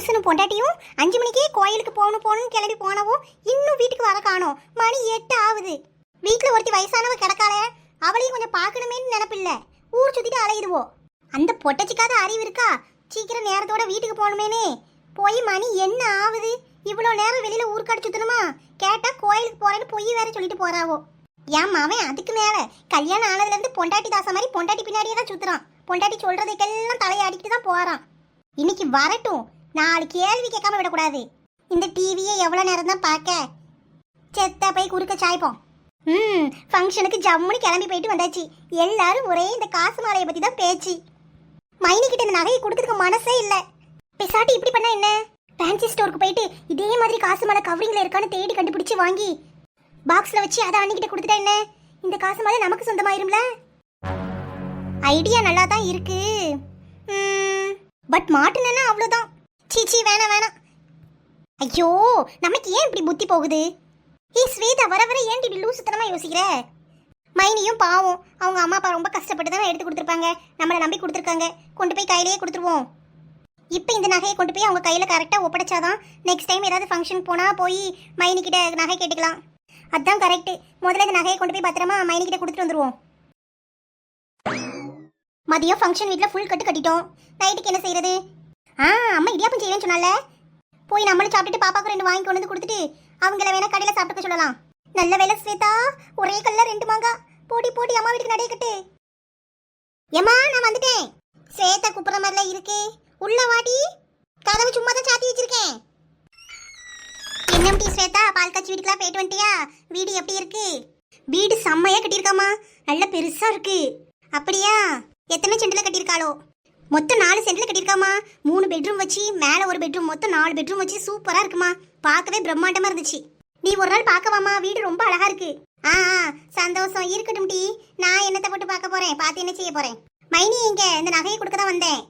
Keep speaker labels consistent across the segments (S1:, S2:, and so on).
S1: புருஷனும் பொண்டாட்டியும் அஞ்சு மணிக்கே கோயிலுக்கு போகணும் போகணும்னு கிளம்பி போனவோ இன்னும் வீட்டுக்கு வர காணோம். மணி எட்டு ஆகுது. வீட்டில் ஒருத்தி வயசானவ கிடக்காள அவளையும் கொஞ்சம் பார்க்கணுமேன்னு நினப்பில்ல. ஊர் சுத்திட்டு அலையிடுவோம் அந்த பொட்டச்சிக்காத அறிவு இருக்கா? சீக்கிரம் நேரத்தோட வீட்டுக்கு போகணுமேனே. போய் மணி என்ன ஆகுது? இவ்வளோ நேரம் வெளியில் ஊருக்காடு சுற்றணுமா கேட்டால் கோயிலுக்கு போகிறேன்னு பொய் வேற சொல்லிட்டு போகிறாவோ ஏன் மாவன் அதுக்கு மேலே? கல்யாணம் ஆனதுலேருந்து பொண்டாட்டி தாசை மாதிரி பொண்டாட்டி பின்னாடியே தான் சுற்றுறான் பொண்டாட்டி சொல்கிறதுக்கெல்லாம் தலையாடிக்கிட்டு தான் போகிறான் இன்னைக்கு வரட்டும். நாலு கேள்வி கேட்காம விடக்கூடாது. இந்த டிவியை எவ்வளோ நேரம் தான் பார்க்க? செத்த போய் குறுக்க சாய்ப்போம். ம் ஃபங்க்ஷனுக்கு ஜம்முன்னு கிளம்பி போயிட்டு வந்தாச்சு. எல்லாரும் ஒரே இந்த காசு மாலையை பற்றி தான் பேச்சு. மைனிக்கிட்ட இந்த நகையை கொடுத்துருக்க மனசே இல்லை. பெசாட்டி இப்படி பண்ணா என்ன? ஃபேன்சி ஸ்டோருக்கு போயிட்டு இதே மாதிரி காசு மாலை கவரிங்கில் இருக்கான்னு தேடி கண்டுபிடிச்சி வாங்கி பாக்ஸில் வச்சு அதை அன்னிக்கிட்ட கொடுத்துட்டா என்ன? இந்த காசு மாலை நமக்கு சொந்தமாயிரும்ல? ஐடியா நல்லா தான் இருக்கு பட் மாட்டுனேன்னா அவ்வளோதான் சீச்சி வேணாம் வேணாம். ஐயோ நமக்கு ஏன் இப்படி புத்தி போகுது? ஏய் ஸ்வேதா வர வர ஏன் இப்படி லூசுத்தனமா யோசிக்கிற? மைனியும் பாவம் அவங்க அம்மா அப்பா ரொம்ப கஷ்டப்பட்டு தானே எடுத்து கொடுத்துருப்பாங்க. நம்மளை நம்பி கொடுத்துருக்காங்க. கொண்டு போய் கையிலேயே கொடுத்துருவோம். இப்போ இந்த நகையை கொண்டு போய் அவங்க கையில் கரெக்டாக ஒப்படைச்சாதான் நெக்ஸ்ட் டைம் ஏதாவது ஃபங்க்ஷன் போனால் போய் மைனி நகை கேட்டுக்கலாம். அதான் கரெக்டு முதல்ல இந்த நகையை கொண்டு போய் பத்திரமா மைனிக்கிட்ட கொடுத்துட்டு வந்துடுவோம் மதியம் ஃபங்க்ஷன் வீட்டில் ஃபுல் கட்டு கட்டிட்டோம். நைட்டுக்கு என்ன செய்யறது ஆ செய்வேன்னு சொன்னால? போய் நம்மளும் சாப்பிட்டுட்டு பாப்பாக்கு ரெண்டு வாங்கி கொண்டு வந்து கொடுத்துட்டு அவங்கள வேணா கடையில் சாப்பிட்டுக்க சொல்லலாம். நல்ல வேலை ஸ்வேதா ஒரே கல்ல ரெண்டு மாங்கா போடி போடி அம்மா வீட்டுக்கு நடைய ஏமா நான் வந்துட்டேன். ஸ்வேதா கூப்பிட்ற மாதிரிலாம் இருக்கு. உள்ள வாடி. கதவு சும்மா தான் சாத்தி வச்சிருக்கேன். என்னம்டி ஸ்வேதா பால் காய்ச்சி வீட்டுக்குலாம் போயிட்டு வந்துட்டியா? வீடு எப்படி இருக்கு? வீடு செம்மையா கட்டியிருக்காமா நல்ல பெருசா இருக்கு. அப்படியா? எத்தனை செண்டில் கட்டியிருக்காளோ? மொத்தம் நாலு சென்டில் கட்டியிருக்காமா மூணு பெட்ரூம் வச்சு மேலே ஒரு பெட்ரூம் மொத்தம் நாலு பெட்ரூம் வச்சு சூப்பராக இருக்குமா. பார்க்கவே பிரம்மாண்டமாக இருந்துச்சு. நீ ஒரு நாள் பார்க்கவாமா வீடு ரொம்ப அழகா இருக்கு. ஆ ஆ, சந்தோஷம். இருக்கட்டும் டி. நான் என்னத்தை போட்டு பார்க்க போறேன்? பார்த்து என்ன செய்ய போறேன்? மைனி இங்க இந்த நகையை கொடுக்க தான் வந்தேன்.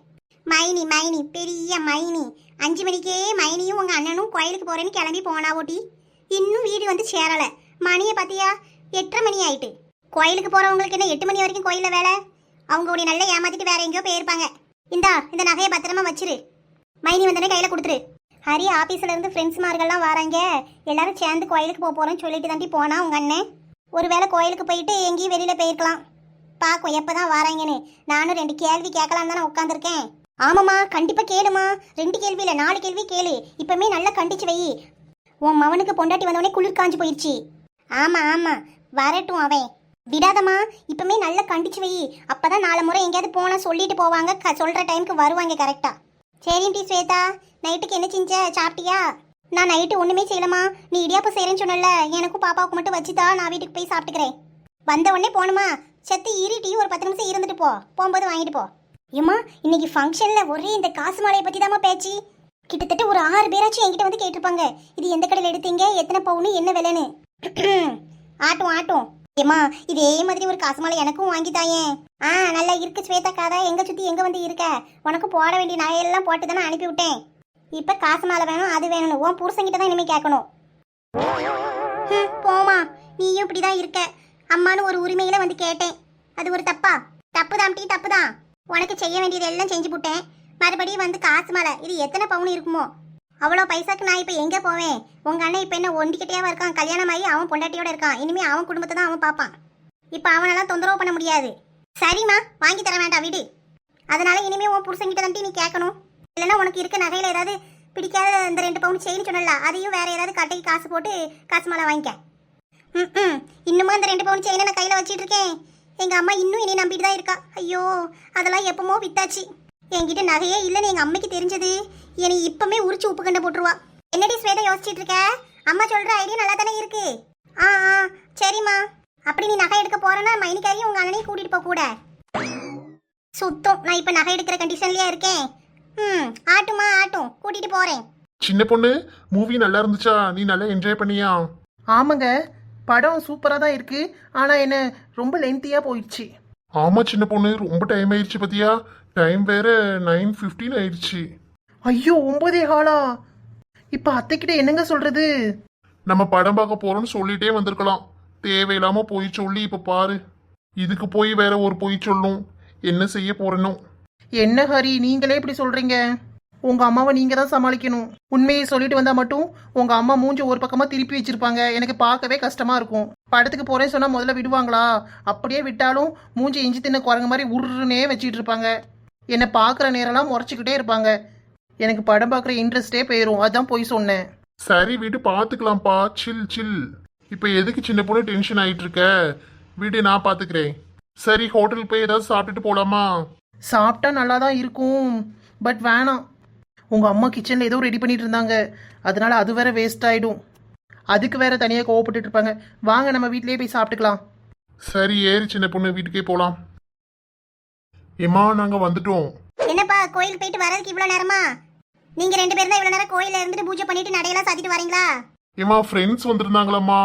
S1: மைனி மைனி பெரிய மைனி. அஞ்சு மணிக்கே மைனியும் உங்க அண்ணனும் கோயிலுக்கு போறேன்னு கிளம்பி போனா ஓட்டி இன்னும் வீடு வந்து சேரல. மணியை பார்த்தியா? எட்டரை மணி ஆயிட்டு. கோயிலுக்கு போறவங்களுக்கு என்ன எட்டு மணி வரைக்கும் கோயிலில் வேலை? அவங்க உன்னை நல்லா ஏமாத்திட்டு வேற எங்கேயோ போயிருப்பாங்க. இந்தா இந்த நகையை பத்திரமா வச்சிரு. மைனி வந்தனே கையில் கொடுத்துரு. ஹரி ஆஃபீஸில் இருந்து ஃப்ரெண்ட்ஸ் மார்கள்லாம் வராங்க. எல்லாரும் சேர்ந்து கோயிலுக்கு போக போகிறோம்னு சொல்லிட்டு தாண்டி போனா உங்க அண்ணன். ஒருவேளை கோயிலுக்கு போயிட்டு எங்கேயும் வெளியில் போயிருக்கலாம். பார்க்கும் எப்போ தான் வராங்கன்னு. நானும் ரெண்டு கேள்வி கேட்கலாம் தானே உட்காந்துருக்கேன் ஆமாம்மா கண்டிப்பாக கேளுமா ரெண்டு கேள்வி இல்லை நாலு கேள்வி கேளு. இப்பவுமே நல்லா கண்டிச்சு வை. உன் மவனுக்கு பொண்டாட்டி வந்தவொடனே குளிர் காஞ்சு போயிடுச்சு ஆமாம் ஆமாம் வரட்டும் அவன். விடாதம்மா இப்பவுமே நல்லா கண்டிச்சு வை. அப்பதான் நாலு முறை எங்கேயாவது போனா சொல்லிட்டு போவாங்க. க- சொல்ற டைம்க்கு வருவாங்க கரெக்டா சரிடி ஸ்வேதா நைட்டுக்கு என்ன செஞ்ச? சாப்பிட்டியா? நான் நைட்டு ஒண்ணுமே செய்யலமா நீ இடியாப்பம் செய்யறேன்னு சொன்னல எனக்கும் பாப்பாவுக்கு மட்டும் வச்சுதா நான் வீட்டுக்கு போய் சாப்பிட்டுக்கிறேன். வந்த உடனே போகணுமா செத்து இருட்டி ஒரு பத்து நிமிஷம் இருந்துட்டு போ. போகும்போது வாங்கிட்டு போ. ஏம்மா இன்னைக்கு ஃபங்க்ஷன்ல ஒரே இந்த காசு மாலையை பத்தி தாம்மா பேச்சு. கிட்டத்தட்ட ஒரு ஆறு பேராச்சும் என்கிட்ட வந்து கேட்டிருப்பாங்க. இது எந்த கடையில் எடுத்தீங்க? எத்தனை பவுனு? என்ன விலைன்னு? ஆட்டும் ஆட்டும். ஏம்மா இதே மாதிரி ஒரு காசு மாலை எனக்கும் வாங்கிதாயே ஆ நல்லா இருக்கு ஸ்வேதா காதா. எங்க சுத்தி எங்க வந்து இருக்க? உனக்கு போட வேண்டிய நகையெல்லாம் போட்டு தானே அனுப்பி விட்டேன் இப்ப காசு மாலை வேணும் அது வேணும் உன் புருஷன்கிட்ட தான் இனிமே கேட்கணும். ஹம், போமா நீயும் இப்படிதான் இருக்க. அம்மானு ஒரு உரிமையில வந்து கேட்டேன். அது ஒரு தப்பா? தப்பு தான் டீ தப்பு தான் உனக்கு செய்ய வேண்டியது எல்லாம் செஞ்சு விட்டேன் மறுபடியும் வந்து காசு மாலை இது எத்தனை பவுன் இருக்குமோ? அவ்வளோ பைசாக்கு நான் இப்போ எங்கே போவேன்? உங்கள் அண்ணன் இப்போ என்ன ஒண்டிக்கிட்டேவா இருக்கான்? கல்யாணம் ஆகி அவன் பொண்டாட்டியோட இருக்கான். இனிமேல் அவன் குடும்பத்தை தான் அவன் பார்ப்பான். இப்போ அவனெல்லாம் தொந்தரவு பண்ண முடியாது. சரிம்மா வாங்கி தர வேண்டாம் வீடு. அதனால இனிமேல் உன் புருஷன்கிட்ட தான் நீ கேட்கணும். இல்லைன்னா உனக்கு இருக்க நகையில் ஏதாவது பிடிக்காத இந்த ரெண்டு பவுன் செயின் சொன்னல அதையும் வேற ஏதாவது கட்டைக்கு காசு போட்டு காசு மாலை வாங்கிக்க. ம் ம். இன்னுமா அந்த ரெண்டு பவுன் செயினை நான் கையில் வச்சிட்டு இருக்கேன். எங்கள் அம்மா இன்னும் என்னை நம்பிட்டு தான் இருக்கா. ஐயோ அதெல்லாம் எப்பமோ வித்தாச்சு. என்கிட்ட நகையே இல்லைன்னு எங்கள் அம்மைக்கு தெரிஞ்சது. என்னை இப்பமே உரிச்சு உப்பு கண்ட போட்டுருவா. என்னடி ஸ்வேதா யோசிச்சிட்டு இருக்க? அம்மா சொல்ற ஐடியா நல்லா தானே இருக்கு. ஆ ஆ சரிம்மா. அப்படி நீ நகை எடுக்க போறேன்னா மைனிக்காரியும் உங்க அண்ணனையும் கூட்டிட்டு போக கூட. சுத்தம். நான் இப்ப நகை எடுக்கிற கண்டிஷன்லயா இருக்கேன். ம் ஆட்டுமா ஆட்டும். கூட்டிட்டு போறேன்.
S2: சின்ன பொண்ணு மூவி நல்லா இருந்துச்சா? நீ நல்லா என்ஜாய் பண்ணியா?
S3: ஆமாங்க. படம் சூப்பராக தான் இருக்கு. ஆனால் என்ன ரொம்ப லென்த்தியாக போயிடுச்சு.
S2: ஆமா சின்ன பொண்ணு. ரொம்ப டைம் ஆயிடுச்சு பாத்தியா? டைம் வேற நைன் ஃபிஃப்டீன் ஆயிடுச்சு.
S3: ஐயோ ஒன்பதே காலா? இப்போ அத்தைக்கிட்ட என்னங்க சொல்றது?
S2: நம்ம படம் பார்க்க போறோம்னு சொல்லிட்டே வந்திருக்கலாம். தேவையில்லாம போய் சொல்லி இப்ப பாரு. இதுக்கு போய் வேற ஒரு பொய் சொல்லும் என்ன செய்ய போறேனோ?
S3: என்ன ஹரி நீங்களே இப்படி சொல்றீங்க? உங்க அம்மாவை நீங்க தான் சமாளிக்கணும். உண்மையை சொல்லிட்டு வந்தா மட்டும் உங்க அம்மா மூஞ்சி ஒரு பக்கமா திருப்பி வச்சிருப்பாங்க. எனக்கு பார்க்கவே கஷ்டமா இருக்கும். படத்துக்கு போறேன்னு சொன்னா முதல்ல விடுவாங்களா? அப்படியே விட்டாலும் மூஞ்சி இஞ்சி தின்ன குரங்கு மாதிரி உருன்னே வச்சிட்டு இருப்பாங்க. என்னை பார்க்குற நேரம்லாம் முறைச்சிக்கிட்டே இருப்பாங்க. எனக்கு படம் பார்க்குற இன்ட்ரெஸ்டே போயிடும் அதான் போய் சொன்னேன்.
S2: சரி வீடு பார்த்துக்கலாம்ப்பா. சில் சில். இப்போ எதுக்கு சின்ன பொண்ணு டென்ஷன் ஆயிட்டு இருக்க வீடு நான் பார்த்துக்கிறேன். சரி ஹோட்டல் போய் ஏதாவது சாப்பிட்டுட்டு போலாமா?
S3: சாப்பிட்டா நல்லா தான் இருக்கும். பட் வேணாம். உங்க அம்மா கிச்சன்ல ஏதோ ரெடி பண்ணிட்டு இருந்தாங்க. அதனால அது வேற வேஸ்ட் ஆயிடும். அதுக்கு வேற தனியாக கோவப்பட்டுட்டு இருப்பாங்க. வாங்க நம்ம வீட்லயே போய் சாப்பிட்டுக்கலாம்.
S2: சரி ஏறி சின்ன பொண்ணு வீட்டுக்கே போலாம். ஏம்மா நாங்க வந்துட்டோம்.
S1: என்னப்பா கோயிலுக்கு போயிட்டு வரதுக்கு இவ்வளோ நேரமா? நீங்க ரெண்டு பேரும் தான் இவ்வளோ நேரம் கோயில்ல இருந்துட்டு பூஜை பண்ணிட்டு நடையெல்லாம் சாத்திட்டு வரீங்களா?
S2: ஏம்மா ஃப்ரெண்ட்ஸ் வந்திருந்தாங்களம்மா.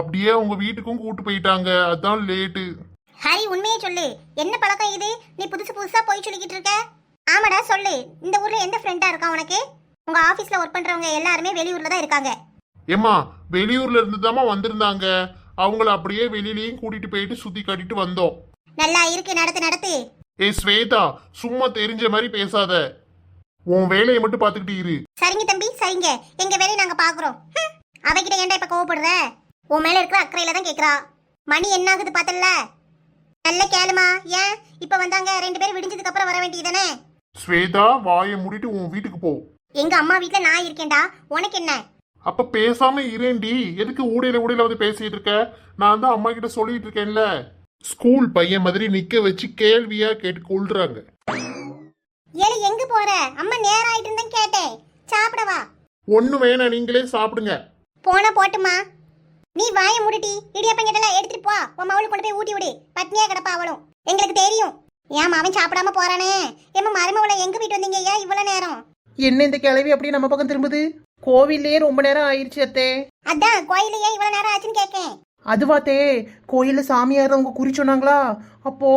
S2: அப்படியே அவங்க வீட்டுக்கும் கூட்டு போயிட்டாங்க. அதான் லேட்டு
S1: ஹரி உண்மையே சொல்லு. என்ன பழக்கம் இது? நீ புதுசு புதுசா போய் சொல்லிக்கிட்டு இருக்க? ஆமாடா சொல்லு. இந்த ஊர்ல எந்த ஃப்ரெண்டா இருக்கா உனக்கு? உங்க ஆபீஸ்ல ஒர்க் பண்றவங்க எல்லாருமே வெளியூர்ல தான் இருக்காங்க.
S2: ஏம்மா வெளியூர்ல இருந்து தாம்மா வந்திருந்தாங்க. அவங்கள அப்படியே வெளியிலயும் கூட்டிட்டு போயிட்டு சுத்தி காட்டிட்டு வந்தோம்.
S1: நல்லா இருக்கு நடத்து நடத்து.
S2: ஏய் ஸ்வேதா சும்மா தெரிஞ்ச மாதிரி பேசாத. உன் வேலையை மட்டும் பார்த்துக்கிட்டு இரு.
S1: சரிங்க தம்பி சரிங்க. எங்க வேலையை நாங்க பாக்குறோம் ஹம். அவகிட்ட ஏன்டா இப்ப கோவப்படுற? உன் மேல இருக்கிற அக்கறையில தான் கேக்குறா. மணி என்ன ஆகுது பார்த்தல நல்ல கேளுமா. ஏன்? இப்ப வந்தாங்க ரெண்டு பேரும் விடிஞ்சதுக்கு அப்புறம் வர வேண்டியதானே
S2: ஸ்வேதா வாயை மூடிட்டு உன் வீட்டுக்கு போ.
S1: எங்க அம்மா வீட்ல நான் இருக்கேன்டா. உனக்கு என்ன?
S2: அப்ப பேசாம இரேண்டி எதுக்கு ஊடையில ஊடையில வந்து பேசிட்டு இருக்க? நான் தான் அம்மா கிட்ட சொல்லிட்டு இருக்கேன்ல. ஸ்கூல் பையன் மாதிரி நிக்க வச்சு கேள்வியா கேட்டு கொள்றாங்க
S1: ஏழு எங்க போற? அம்மா நேரம் ஆயிட்டு தான் கேட்டேன். சாப்பிடவா
S2: ஒண்ணு வேணாம் நீங்களே சாப்பிடுங்க.
S1: போனா போட்டுமா. நீ வாய மூடிட்டி இடியப்பம் கிட்டலாம் எடுத்துட்டு போ. உன் மவளுக்கு கொண்டு போய் ஊட்டி விடு. பட்னியா கிடப்பா அவளும். எங்களுக்கு தெரியும். ஏன் அவன் சாப்பிடாம போறானே? ஏமா மருமவளை எங்க போயிட்டு வந்தீங்க? ஏன் இவ்வளவு நேரம்?
S3: என்ன இந்த கிளவி அப்படியே நம்ம பக்கம் திரும்புது? கோவில்லயே ரொம்ப நேரம் ஆயிடுச்சு அத்தே.
S1: அதான் கோயில ஏன் இவ்வளவு நேரம் ஆச்சுன்னு கேட்கேன்
S3: அதுவாத்தே கோயில்ல சாமியார் அவங்க குறி சொன்னாங்களா? அப்போ?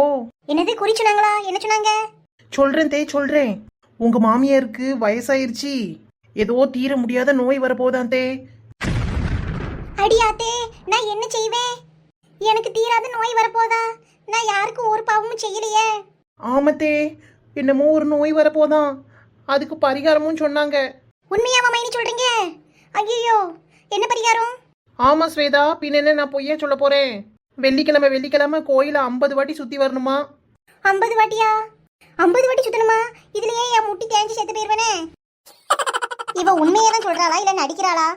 S1: என்னது குறி சொன்னாங்களா? என்ன சொன்னாங்க?
S3: சொல்றேன் தே சொல்றேன். உங்க மாமியாருக்கு வயசாயிருச்சு. ஏதோ தீர முடியாத நோய் வரப்போதான் தே.
S1: அடியாத்தே நான் என்ன செய்வேன்? எனக்கு தீராத நோய் வரப்போதா? நான் யாருக்கும் ஒரு பாவமும் செய்யலையே.
S3: ஆமத்தே என்னமோ ஒரு நோய் வரப்போதான் அதுக்கு பரிகாரமும் சொன்னாங்க.
S1: உண்மையாவா மைனி சொல்றீங்க? ஐயோ என்ன பரிகாரம்?
S3: ஆமா ஸ்வேதா பின்ன என்ன நான் பொய்யா சொல்ல போறேன்? வெள்ளிக்கிழமை வெள்ளிக்கிழமை கோயில ஐம்பது வாட்டி சுத்தி வரணுமா?
S1: ஐம்பது வாட்டியா? ஐம்பது வாட்டி சுத்தணுமா? இதுலயே என் முட்டி தேஞ்சு செத்து போயிருவேனே. இவ உண்மையே தான் சொல்றாளா இல்ல நடிக்கிறாளா?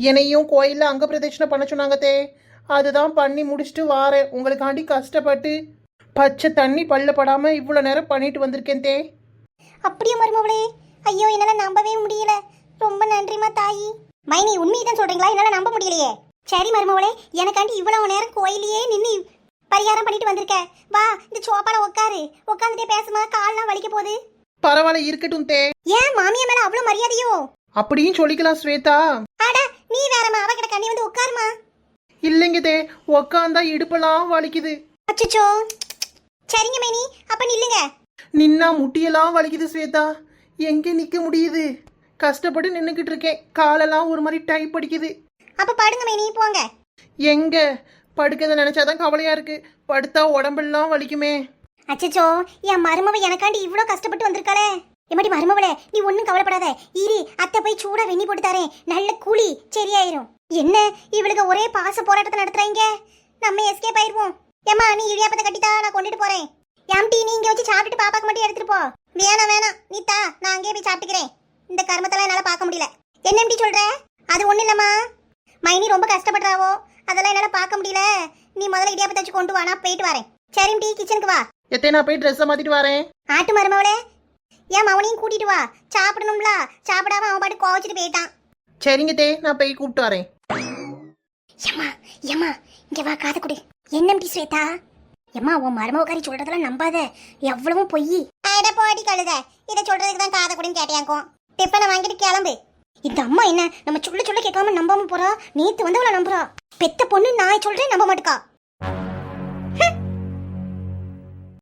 S3: என்னையும் கோயில்ல அங்க பிரதட்சணை பண்ண சொன்னாங்க தே அதுதான் பண்ணி முடிச்சுட்டு வாரேன். உங்களுக்காண்டி கஷ்டப்பட்டு பச்சை தண்ணி பல்ல படாம இவ்வளவு நேரம் பண்ணிட்டு வந்திருக்கேன் தே
S1: அப்படியே மருமவளே? ஐயோ என்னால நம்பவே முடியல. ரொம்ப நன்றிமா தாயி. மைனி உண்மையை தான் சொல்றீங்களா? என்னால நம்ப முடியலையே. சரி மருமவளே எனக்காண்டி இவ்வளவு நேரம் கோயிலையே நின்னு பரிகாரம் பண்ணிட்டு வந்திருக்க. வா இந்த சோப்பால உட்காரு உட்காந்துட்டே பேசுமா கால்லாம் வலிக்க போகுது.
S3: பரவாயில்ல இருக்கட்டும் தே.
S1: ஏன் மாமியா மேல அவ்வளவு மரியாதையோ?
S3: அப்படியும் சொல்லிக்கலாம் ஸ்வேதா.
S1: அட நீ வேறம்மா அவகிட்ட கண்ணி வந்து உட்காருமா?
S3: இல்லைங்க தே உக்காந்தா இடுப்பெல்லாம் வலிக்குது.
S1: அச்சச்சோ. சரிங்க மைனி அப்ப நில்லுங்க.
S3: நின்னா முட்டியெல்லாம் வலிக்குது ஸ்வேதா. எங்க நிக்க முடியுது? கஷ்டப்பட்டு நின்னுக்கிட்டு இருக்கேன். காலெல்லாம் ஒரு மாதிரி டைப் அடிக்குது
S1: அப்ப படுங்க மைனி போங்க.
S3: எங்க? படுக்கதை நினைச்சாதான் கவலையா இருக்கு. படுத்தா உடம்பெல்லாம் வலிக்குமே.
S1: அச்சச்சோ என் மருமவ எனக்காண்டி இவ்ளோ கஷ்டப்பட்டு வந்திருக்காளே. எம்மாடி மருமவளே நீ ஒன்றும் கவலைப்படாத. இரு அத்தை போய் சூடா வெண்ணி போட்டு தரேன். நல்ல கூலி சரியாயிரும். என்ன? இவளுக்கு ஒரே பாச போராட்டத்தை நடத்துறாங்க நம்ம எஸ்கேப் ஆயிருவோம். ஏம்மா நீ இடியாப்பத்தை கட்டித்தா நான் கொண்டுட்டு போறேன். எம்டி நீ இங்க வச்சு சாப்பிட்டுட்டு பாப்பாக்கு மட்டும் எடுத்துட்டு போ. வேணாம் வேணாம். நீ தா நான் அங்கேயே போய் சாப்பிட்டுக்கிறேன். இந்த கர்மத்தெல்லாம் என்னால பார்க்க முடியல. என்ன எப்படி சொல்ற? அது ஒண்ணு இல்லம்மா. மைனி ரொம்ப கஷ்டப்படுறாவோ? அதெல்லாம் என்னால பார்க்க முடியல. நீ முதல்ல இடியாப்பத்தை வச்சு கொண்டு வா நான் போயிட்டு வரேன். சரி டீ கிச்சனுக்கு வா.
S3: எத்தே நான் போய் ட்ரெஸ்ஸை மாத்திட்டு வரேன்.
S1: ஆட்டு மருமவளே. ஏன் மவனையும் கூட்டிட்டு வா. சாப்பிடணும்ல. சாப்பிடாம அவன் பாட்டு கோவச்சிட்டு போயிட்டான்.
S3: சரிங்க தே நான் போய் கூப்பிட்டு வரேன்.
S1: ஏம்மா ஏம்மா இங்க வா காது கொடு. என்னம்டி ஸ்வேதா? ஏம்மா உன் மருமவக்காரி சொல்றதெல்லாம் நம்பாத. எவ்வளவும் பொய். அட போடி கழுத. இதை சொல்றதுக்கு தான் காதை கொடுன்னு கேட்டியாக்கும். டிஃபனை வாங்கிட்டு கிளம்பு. இந்த அம்மா என்ன நம்ம சொல்ல சொல்ல கேட்காம நம்பாம போறா? நேத்து வந்தவள நம்புறா. பெத்த பொண்ணு நான் சொல்றேன் நம்ப மாட்டுக்கா.